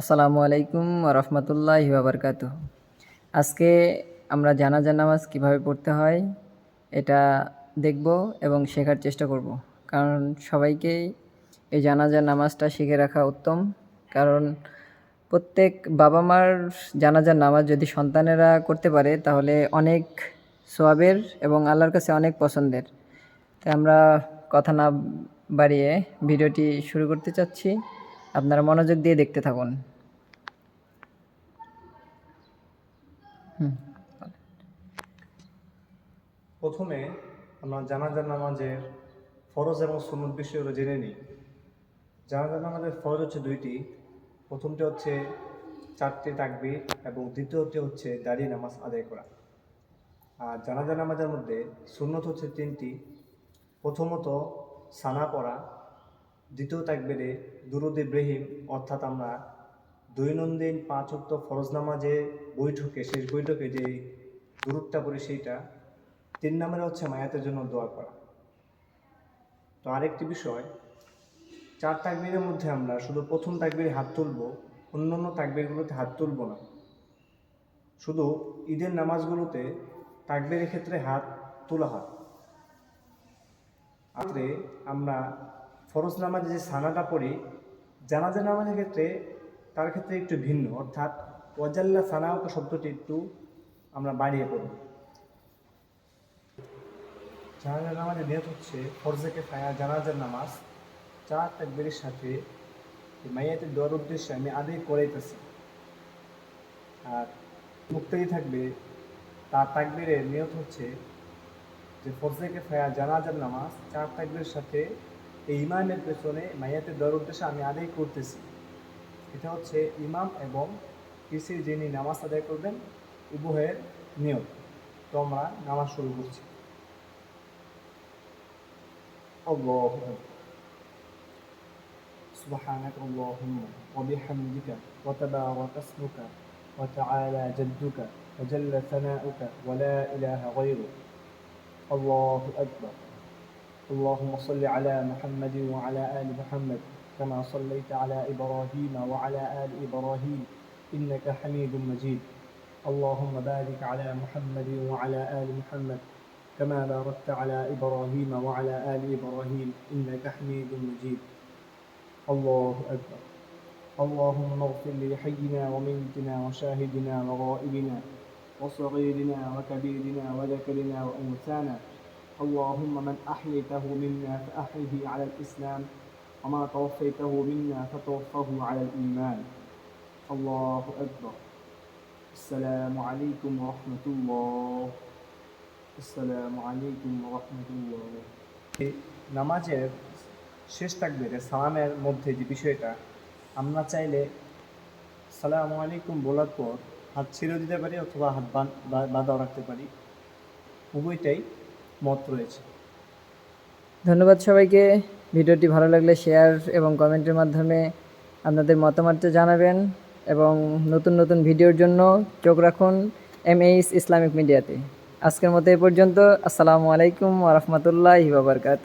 আসসালামু আলাইকুম রহমতুল্লাহ বাবরকাত আজকে আমরা জানাজা নামাজ কীভাবে পড়তে হয় এটা দেখব এবং শেখার চেষ্টা করব। কারণ সবাইকেই এই জানাজা নামাজটা শিখে রাখা উত্তম। কারণ প্রত্যেক বাবা মার জানাজার নামাজ যদি সন্তানেরা করতে পারে, তাহলে অনেক সোয়াবের এবং আল্লাহর কাছে অনেক পছন্দের। তাই আমরা কথা না বাড়িয়ে ভিডিওটি শুরু করতে চাচ্ছি। আপনারা মনোযোগ দিয়ে দেখতে থাকুন। প্রথমে আমরা জানাজার নামাজের ফরজ এবং সুন্নত বিষয়গুলো জেনে নিই। জানাজার নামাজের ফরজ হচ্ছে দুইটি। প্রথমটি হচ্ছে চারটি তাকবির এবং দ্বিতীয়টি হচ্ছে দাঁড়িয়ে নামাজ আদায় করা। আর জানাজা নামাজের মধ্যে সুন্নত হচ্ছে তিনটি। প্রথমত সানা পড়া দ্বিতীয় তাকবিরে দুরুদ ইব্রাহিম, অর্থাৎ আমরা দৈনন্দিন পাঁচ অক্ত ফরজ নামাজে বৈঠকে, শেষ বৈঠকে যে দুরুদটা পড়ি সেইটা, তিন নম্বরে হচ্ছে মায়াতের জন্য দোয়া করা। তো আরেকটি বিষয়, চার তাকবিরের মধ্যে আমরা শুধু প্রথম তাকবীরে হাত তুলব, অন্যান্য তাকবিরগুলোতে হাত তুলব না। শুধু ঈদের নামাজগুলোতে তাকবীরের ক্ষেত্রে হাত তোলা হয়। আত্রে আমরা ফরজ নামাজে যে সানাটা পড়ি জানাজা নামাজের ক্ষেত্রে তার ক্ষেত্রে একটু ভিন্ন। অর্থাৎ, ওয়াজাল্লা সানাওক শব্দটি একটু আমরা বাড়িয়ে পড়ব জানাজার নামাজের নিয়ত হচ্ছে ফরজেকে ফায়া জানাজার নামাজ, চার তাকবীরের সাথে এই মাইয়াতের দোয়ার উদ্দেশ্যে আমি আদায় করাইতেছি। আর মুক্তাদি থাকবে, তার তাকবীরের নিয়ত হচ্ছে যে ফরজেকে ফায়া জানাজার নামাজ, চার তাকবীরের সাথে এই ইমামের পেছনে মাইয়াতের দোয়ার উদ্দেশ্যে আমি আদায় করতেছি এটা হচ্ছে ইমাম এবং পিসির যিনি নামাজ আদায় করবেন উভয়ের নিয়ত তো আমরা নামাজ শুরু করছি الله أكبر سبحانك اللهم وبحمدك وتبارك اسمك وتعالى جدك وجل ثناؤك ولا إله غيرك الله أكبر اللهم صل على محمد وعلى آل محمد كما صليت على إبراهيم وعلى آل إبراهيم إنك حميد مجيد. اللهم بارك على محمد وعلى آل محمد كما باركت على إبراهيم وعلى آل إبراهيم إنك حميد مجيد. الله أكبر. اللهم اغفر لحينا وميتنا وشاهدنا وغائبنا وصغيرنا وكبيرنا وذكرنا وأنثانا اللهم من أحييته منا فأحيه على الإسلام وما توفيته منا فتوفه على الإيمان الله أكبر السلام عليكم ورحمة الله আসসালামু আলাইকুম রহমতুল্লাহ নামাজের শেষ তাকবীরে সালামের মধ্যে যে বিষয়টা আমরা চাইলে সালামু আলাইকুম বলার পর হাত ছেড়েও দিতে পারি অথবা হাত বান- বা- বাঁধাও রাখতে পারি উভয়টাই মত রয়েছে। ধন্যবাদ সবাইকে। ভিডিওটি ভালো লাগলে শেয়ার এবং কমেন্টের মাধ্যমে আপনাদের মতামতটা জানাবেন এবং নতুন নতুন ভিডিওর জন্য চোখ রাখুন এম এইস ইসলামিক মিডিয়াতে আজকের মতো এ পর্যন্ত। আসসালামু আলাইকুম আরহামতুল্লাহ বাবরকাত